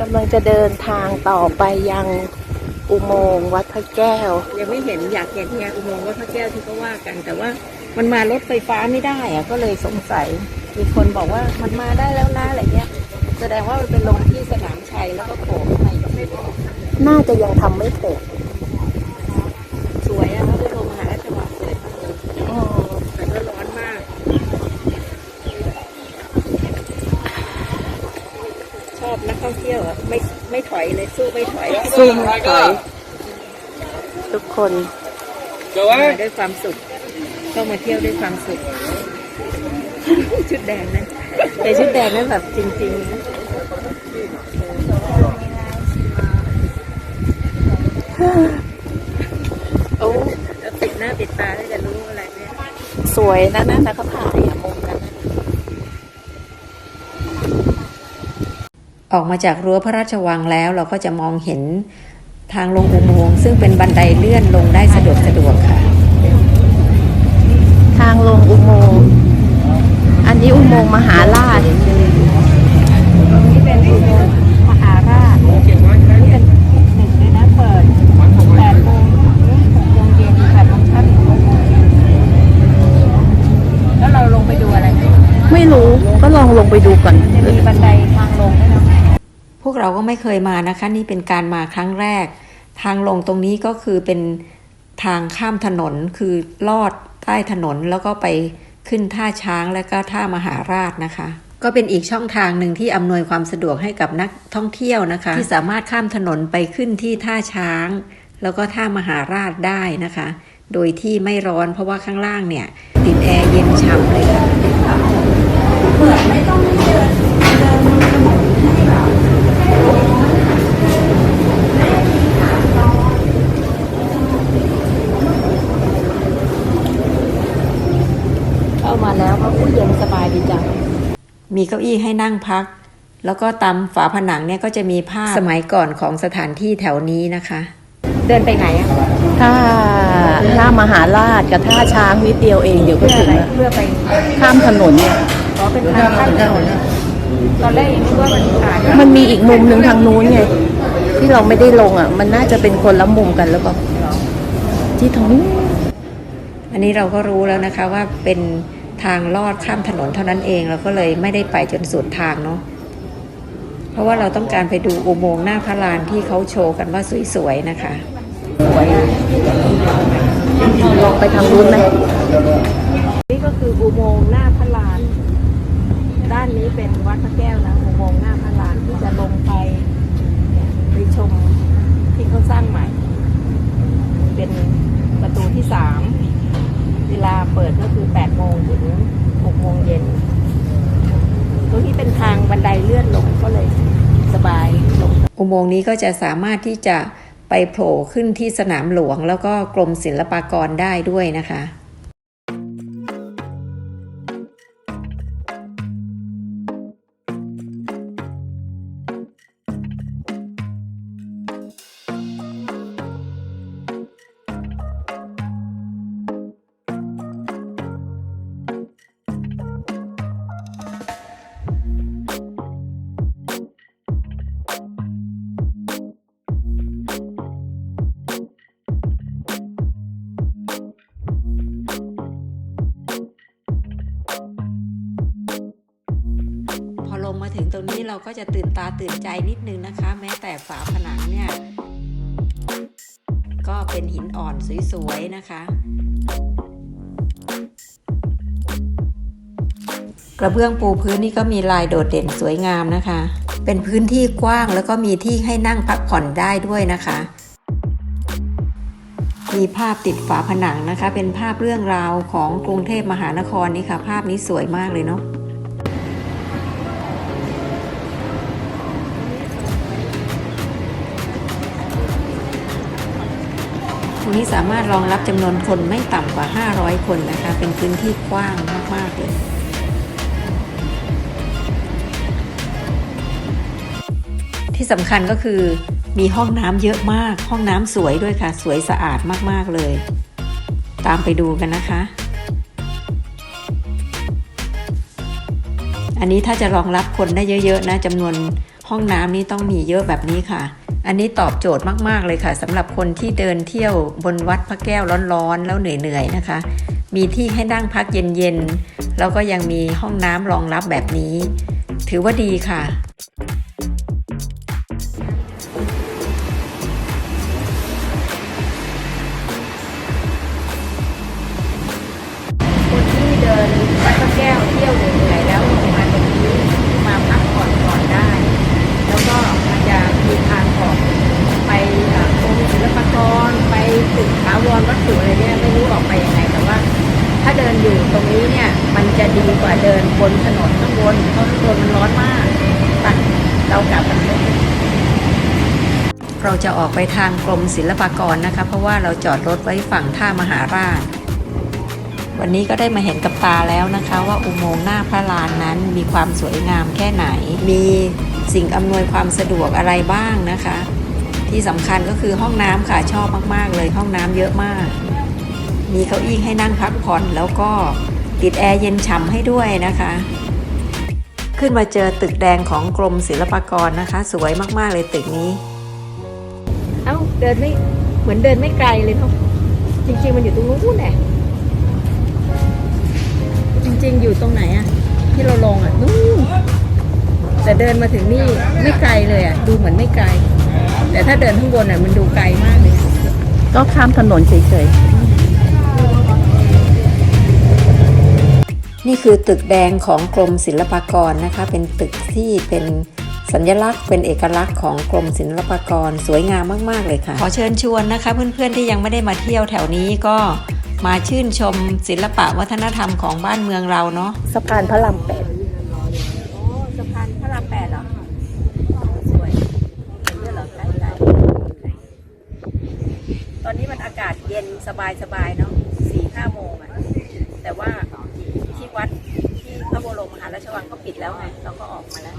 กำลังจะเดินทางต่อไปยังอุโมงค์วัดพระแก้ว ยังไม่เห็นอยากเห็นไงอุโมงค์วัดพระแก้วที่เขาว่ากัน แต่ว่ามันมารถไฟฟ้าไม่ได้อะก็เลยสงสัย มีคนบอกว่ามันมาได้แล้วนะอะไรเงี้ย แสดงว่ามันเป็นลงที่สนามชัยแล้วก็โผล่ข้างในก็ไม่บอกน่าจะยังทำไม่เสร็จ อบนักท่องเที่ยวอะไม่ไม่ถอยเลยสู้ไม่ถอยซุ่มถอยทุกคนมาด้วยความสุขเข้ามาเที่ยวด้วยความสุข ชุดแดงนะแต่ชุดแดงนั้นแบบจริงๆนะโอ้แล้วปิดหน้าปิดตาแล้วจะรู้อะไรเนี่ยสวยนะนั่นนะเขาถ่ายอะมุมนั้นน่ะ ออกมาจากรั้วพระราชวังแล้วเราก็จะมองเห็นทางลงอุโมงค์ซึ่งเป็นบันไดเลื่อนลงได้สะดวกสะดวกค่ะ ทางลงอุโมงค์อันนี้อุโมงค์มหาราชนี่เป็นอุโมงค์มหาราชนี่เป็นหนึ่งเลยนะเปิดแปดโมงถึงหกโมงเย็นแปดโมงเช้าถึงหกโมงเย็นแล้วเราลงไปดูอะไรไหมไม่รู้ก็ลองลงไปดูก่อนจะมีบันได เราก็ไม่เคยมานะคะ นี่เป็นการมาครั้งแรก ทางลงตรงนี้ก็คือเป็นทางข้ามถนนคือลอดใต้ถนนแล้วก็ไปขึ้นท่าช้างและก็ท่ามหาราชนะคะ ก็เป็นอีกช่องทางหนึ่งที่อำนวยความสะดวกให้กับนักท่องเที่ยวนะคะ ที่สามารถข้ามถนนไปขึ้นที่ท่าช้าง แล้วก็ท่ามหาราชได้นะคะ โดยที่ไม่ร้อนเพราะว่าข้างล่างเนี่ย ติดแอร์เย็นฉ่ำเลยค่ะเข้า มีเก้าอี้ให้นั่งพัก แล้วก็ตามฝาผนังเนี่ยก็จะมีภาพสมัยก่อนของสถานที่แถวนี้นะคะ เดินไปไหนอะถ้าถ้ามหาราชกับท่าช้างนิดเดียวเองเดี๋ยวก็เพื่อถึอะงไรแล้วเพื่อไปข้ามถนนเนี่ยขอเป็นทางข้ามถนนตอนแรกยังนึกว่ามันผ่านมันมีอีกมุมหนึ่งทางนู้นไงที่เราไม่ได้ลงอะ มันน่าจะเป็นคนละมุมกันแล้วก็ที่ทางนู้น อันนี้เราก็รู้แล้วนะคะว่าเป็น ทางลอดข้ามถนนเท่านั้นเองเราก็เลยไม่ได้ไปจนสุดทางเนาะเพราะว่าเราต้องการไปดูอุโมงค์หน้าพระลานที่เขาโชว์กันว่าสวยๆนะคะสวยอะลองไปทางนู้นไหมนี่ก็คืออุโมงค์หน้าพระลาน ด้านนี้เป็นวัดพระแก้วนะอุโมงค์หน้าพระลานที่จะลงไปไปชมที่เขาสร้างใหม่ เป็นประตูที่สาม เวลาเปิดก็คือ8โมงถึง6โมงเย็น ตรงนี้เป็นทางบันไดเลื่อนลงก็เลยสบายลงอุโมงค์นี้ก็จะสามารถที่จะไปโผล่ขึ้นที่สนามหลวง แล้วก็กรมศิลปากรได้ด้วยนะคะ มาถึงตรงนี้เราก็จะตื่นตาตื่นใจนิดนึงนะคะ แม้แต่ฝาผนังเนี่ย ก็เป็นหินอ่อนสวยๆนะคะ กระเบื้องปูพื้นนี่ก็มีลายโดดเด่นสวยงามนะคะ เป็นพื้นที่กว้างแล้วก็มีที่ให้นั่งพักผ่อนได้ด้วยนะคะมีภาพติดฝาผนังนะคะ เป็นภาพเรื่องราวของกรุงเทพมหานครนี่ค่ะ ภาพนี้สวยมากเลยเนาะ รงนี้สามารถรองรับจำนวนคนไม่ต่ำกว่า 500 คนนะคะ เป็นพื้นที่กว้างมาก ๆ เลยที่สำคัญก็คือมีห้องน้ำเยอะมาก ห้องน้ำสวยด้วยค่ะ สวยสะอาดมาก ๆ เลย ตามไปดูกันนะคะ อันนี้ถ้าจะรองรับคนได้เยอะ ๆ นะจำนวนห้องน้ำนี้ต้องมีเยอะแบบนี้ค่ะ อันนี้ตอบโจทย์มาก ๆ เลยค่ะสำหรับคนที่เดินเที่ยวบนวัดพระแก้วร้อนๆ แล้วเหนื่อย ๆ นะคะ มีที่ให้นั่งพักเย็น ๆ แล้วก็ยังมีห้องน้ำรองรับแบบนี้ ถือว่าดีค่ะคนที่เดินวัดพระแก้วเที่ยวเหนื่อยๆแล้วลงมาตรงนี้มาพักผ่อนก่อนได้ แล้วก็มันจะมีทางออกไปเอ่อกรมศิลปากรไปตึกถาวรวัตถุอะไรเนี่ยไม่รู้ออกไปยังไงแต่ว่า ถ้าเดินอยู่ตรงนี้เนี่ย มันจะดีก ว่าเดินบนถนนข้างบนเพราะข้างบนมันร้อนมากตัดเรากลับกันเลยเราจะออกไปทางกรมศิลปากรนะคะ เพราะว่าเราจอดรถไว้ฝั่งท่ามหาราช วันนี้ก็ได้มาเห็นกับตาแล้วนะคะ ว่าอุโมงค์หน้าพระลานนั้นมีความสวยงามแค่ไหน มีสิ่งอำนวยความสะดวกอะไรบ้างนะคะ ที่สำคัญก็คือห้องน้ำค่ะชอบมากๆเลยห้องน้ำเยอะมาก มีเก้าอี้ให้นั่งพักผ่อนแล้วก็ ติดแอร์เย็นฉ่ำให้ด้วยนะคะ ขึ้นมาเจอตึกแดงของกรมศิลปากรนะคะ สวยมากๆเลยตึกนี้ เอ้าเดินไม่เหมือนเดินไม่ไกลเลยเนาะจริง ๆ มันอยู่ตรงนู้นแหละจริง ๆ อยู่ตรงไหนอะที่เราลงอะนู่นแต่เดินมาถึงนี่ไม่ไกลเลยอะดูเหมือนไม่ไกล แต่ถ้าเดินข้างบนอะมันดูไกลมากเลย ก็ข้ามถนนเฉย นี่คือตึกแดงของกรมศิลปากรนะคะ เป็นตึกที่เป็นสัญลักษณ์เป็นเอกลักษณ์ของกรมศิลปากรสวยงามมาก ๆ เลยค่ะ ขอเชิญชวนนะคะ เพื่อนๆที่ยังไม่ได้มาเที่ยวแถวนี้ก็มาชื่นชมศิลปะวัฒนธรรมของบ้านเมืองเราเนาะๆสะพานพระรามแปดโอ้สะพานพระรามแปดเหรอสวยเห็นด้วยเหรอใกล้ๆตอนนี้มันอากาศเย็นสบายสบายๆเนาะสี่ห้าโมงอะแต่ว่าที่ วัดที่พระบรมมหาราชวังก็ปิดแล้วไงเราก็ออกมาแล้ว